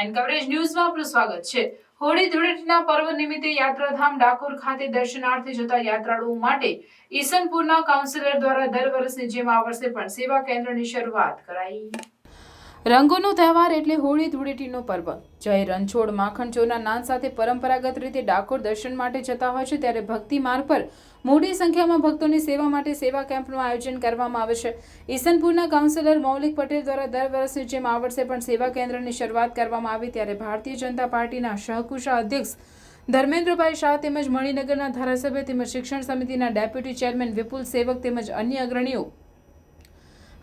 N coverage ન્યૂઝમાં આપનું સ્વાગત છે. હોળી ધૂળેટીના પર્વ નિમિત્તે યાત્રાધામ ડાકોર ખાતે દર્શનાર્થે જતા યાત્રાળુઓ માટે ઈસનપુરના કાઉન્સિલર દ્વારા દર વર્ષની જેમ આ વર્ષે પણ સેવા કેન્દ્રની શરૂઆત કરાઈ. રંગોનો તહેવાર એટલે હોળી ધૂળેટીનો પર્વ. જય રણછોડ માખણ ચોના નાન સાથે પરંપરાગત રીતે ડાકોર દર્શન માટે જતા હોય છે, ત્યારે ભક્તિ માર્ગ પર મોટી સંખ્યામાં ભક્તોની સેવા માટે સેવા કેમ્પનું આયોજન કરવામાં આવે છે. ઈસનપુરના કાઉન્સિલર મૌલિક પટેલ દ્વારા દર વર્ષની જેમ આ વર્ષે પણ સેવા કેન્દ્રની શરૂઆત કરવામાં આવી, ત્યારે ભારતીય જનતા પાર્ટીના સહકુશા અધ્યક્ષ ધર્મેન્દ્રભાઈ શાહ તેમજ મણિનગરના ધારાસભ્ય તેમજ શિક્ષણ સમિતિના ડેપ્યુટી ચેરમેન વિપુલ સેવક તેમજ અન્ય અગ્રણીઓ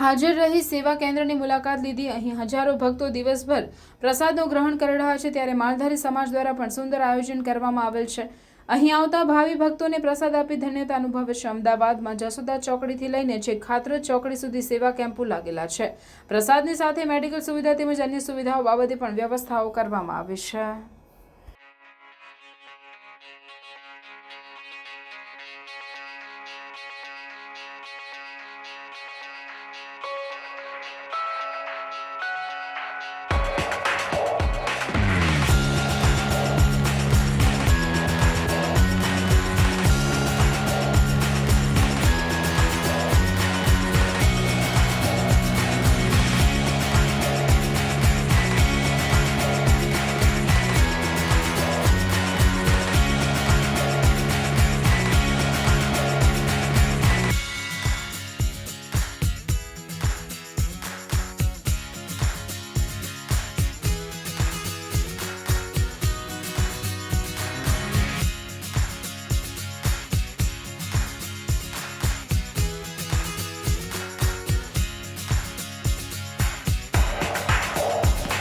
હાજર રહી સેવા કેન્દ્રની મુલાકાત લીધી. અહીં હજારો ભક્તો દિવસભર પ્રસાદનું ગ્રહણ કરી રહ્યા છે. ત્યારે માલધારી સમાજ દ્વારા પણ સુંદર આયોજન કરવામાં આવેલ છે. અહીં આવતા ભાવિ ભક્તોને પ્રસાદ આપી ધન્યતા અનુભવે છે. અમદાવાદમાં જસોદા ચોકડીથી લઈને જે ખાત્ર ચોકડી સુધી સેવા કેમ્પો લાગેલા છે. પ્રસાદની સાથે મેડિકલ સુવિધા તેમજ અન્ય સુવિધાઓ બાબતે પણ વ્યવસ્થાઓ કરવામાં આવી છે.